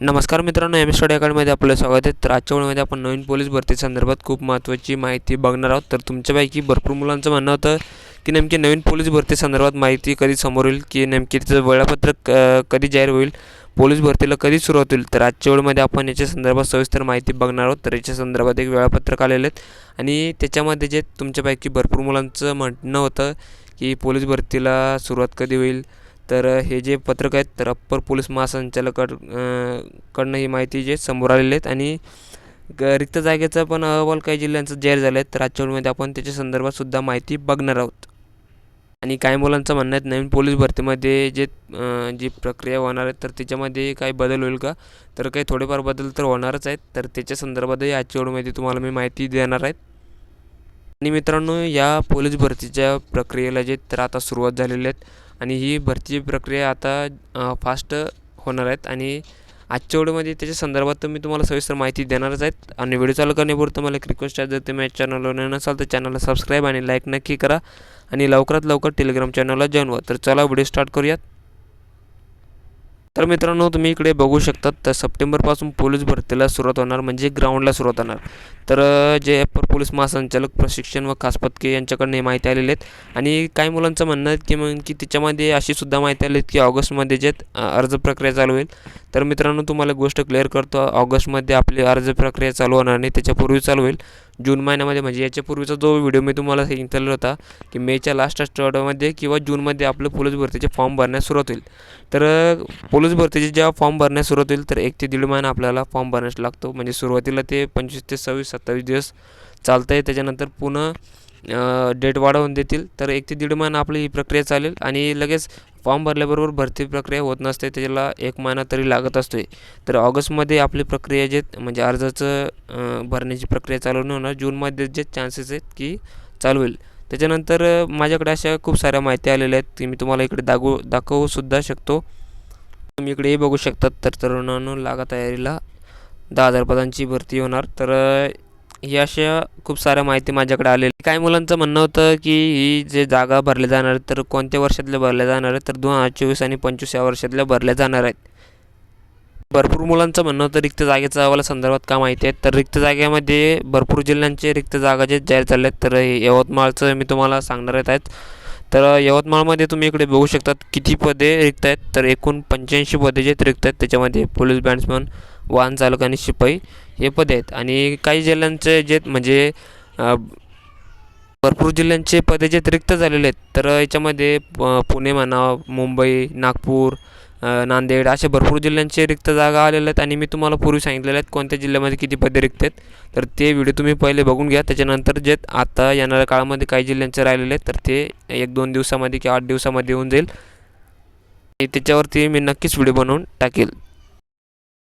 नमस्कार मित्रांनो M study अकॅडमीमध्ये आपलं स्वागत आहे. तर आजच्या वेळेमध्ये आपण नवीन पोलीस भरती संदर्भात खूप महत्त्वाची माहिती बघणार आहोत. तर तुमच्यापैकी भरपूर मुलांचं म्हणणं होतं की नेमकी नवीन पोलीस भरती संदर्भात माहिती कधी समोर येईल की नेमकी तिचं वेळापत्रक कधी जाहीर होईल पोलीस भरतीला कधी सुरुवात होईल तर आजच्या वेळेमध्ये आपण याच्या संदर्भात सविस्तर माहिती बघणार आहोत. तर याच्या संदर्भात एक वेळापत्रक आलेले आहेत आणि त्याच्यामध्ये जे तुमच्यापैकी भरपूर मुलांचं म्हणणं होतं की पोलीस भरतीला सुरुवात कधी होईल तर हे जे पत्रक आहेत तर अप्पर पोलीस महासंचालकड कडनं ही माहिती जे समोर आलेली आहेत आणि ग- रिक्त जागेचा पण अहवाल काही जिल्ह्यांचा जाहीर झाला आहे तर आजच्या वेळेमध्ये आपण त्याच्या संदर्भात सुद्धा माहिती बघणार आहोत. आणि काही मुलांचं म्हणणं आहे नवीन पोलीस भरतीमध्ये जे जी प्रक्रिया होणार आहे तर त्याच्यामध्ये काही बदल होईल का? तर काही थोडेफार बदल तर होणारच आहेत. तर त्याच्या संदर्भातही आजच्या वेळेमध्ये तुम्हाला मी माहिती देणार आहेत आणि मित्रांनो या पोलीस भरतीच्या प्रक्रियेला जे तर आता सुरुवात झालेली आहेत आणि ही भरतीची प्रक्रिया आता फास्ट होणार आहेत. आणि आजच्या व्हिडिओमध्ये त्याच्या संदर्भात तर मी तुम्हाला सविस्तर माहिती देणारच आहेत. आणि व्हिडिओ चालू करण्यापूर्वी मला एक रिक्वेस्ट आहे. जर तुम्ही चॅनलवर नसाल तर चॅनलला सबस्क्राईब आणि लाईक नक्की करा. आणि लवकरात लवकर टेलिग्राम चॅनलला जॉईन व्हा. तर चला व्हिडिओ स्टार्ट करूयात. तर मित्रांनो तुम्ही इकडे बघू शकतात तर सप्टेंबरपासून पोलीस भरतीला सुरुवात होणार म्हणजे ग्राउंडला सुरुवात होणार. तर जे अप्पर पोलीस महासंचालक प्रशिक्षण व खास पथके यांच्याकडनं हे माहिती आलेली आहेत. आणि काही मुलांचं म्हणणं आहे की मग की त्याच्यामध्ये अशी सुद्धा माहिती आली की ऑगस्टमध्ये जे अर्ज प्रक्रिया चालू होईल. तर मित्रांनो तुम्हाला गोष्ट क्लिअर करतो ऑगस्टमध्ये आपली अर्ज प्रक्रिया चालू होणार नाही त्याच्यापूर्वी चालू होईल. जून महिन्यामध्ये. म्हणजे याच्यापूर्वीचा जो व्हिडिओ मी तुम्हाला सांगितलेला होता की मेच्या लास्ट आठवड्यामध्ये किंवा जूनमध्ये आपलं पोलीस भरतीचे फॉर्म भरण्यास सुरुवात होईल. तर पोलीस भरतीचे जेव्हा फॉर्म भरण्यास सुरुवात होईल तर एक ते दीड महिना आपल्याला फॉर्म भरण्यास लागतो. म्हणजे सुरुवातीला ते पंचवीस ते सव्वीस सत्तावीस दिवस चालतं आहे त्याच्यानंतर पुन्हा डेट वाढवून देतील. तर एक ते दीड महिना आपली ही प्रक्रिया चालेल. आणि लगेच फॉर्म भरल्याबरोबर भरती प्रक्रिया होत नसते त्याला एक महिना तरी लागत असतो आहे तर ऑगस्टमध्ये आपली प्रक्रिया जे म्हणजे अर्जाचं भरण्याची प्रक्रिया चालू नाही होणार जूनमध्ये जे चान्सेस आहेत की चालू होईल. त्याच्यानंतर माझ्याकडे अशा खूप साऱ्या माहिती आलेल्या आहेत की मी तुम्हाला इकडे दाखवू दाखवूसुद्धा शकतो. तुम्ही इकडेही बघू शकतात तर तरुणांनो लागा तयारीला दहा हजार पदांची भरती होणार. तर ही अशा खूप साऱ्या माहिती माझ्याकडे आलेली. काही मुलांचं म्हणणं होतं की ही जे जागा भरल्या जाणार आहेत तर कोणत्या वर्षातल्या भरल्या जाणार आहेत तर दोन हजार चोवीस आणि पंचवीस या वर्षातल्या भरल्या जाणार आहेत. भरपूर मुलांचं म्हणणं होतं रिक्त जागेचा अहवाला संदर्भात का माहिती आहे तर रिक्त जागेमध्ये भरपूर जिल्ह्यांचे रिक्त जागा जे जाहीर झाले आहेत तर यवतमाळचं मी तुम्हाला सांगणार येत आहेत. तर यवतमाळमध्ये तुम्ही इकडे बघू शकतात किती पदे रिक्त आहेत तर एकूण पंच्याऐंशी पदे जे रिक्त आहेत त्याच्यामध्ये पोलीस बँड्समन वाहन चालक आणि शिपाई हे पदे आहेत. आणि काही जिल्ह्यांचे जे म्हणजे भरपूर जिल्ह्यांचे पदे जे रिक्त झालेले आहेत. तर याच्यामध्ये प- पुणे म्हणा मुंबई नागपूर नांदेड अशा भरपूर जिल्ह्यांचे रिक्त जागा आलेल्या आहेत आणि मी तुम्हाला पूर्वी सांगितलेल्या आहेत कोणत्या जिल्ह्यामध्ये किती पदे रिक्त आहेत. तर ते व्हिडिओ तुम्ही पहिले बघून घ्या. त्याच्यानंतर जे आता येणाऱ्या काळामध्ये काही जिल्ह्यांचे राहिलेले आहेत तर ते एक दोन दिवसामध्ये किंवा आठ दिवसामध्ये येऊन जाईल. आणि त्याच्यावरती मी नक्कीच व्हिडिओ बनवून टाकेल.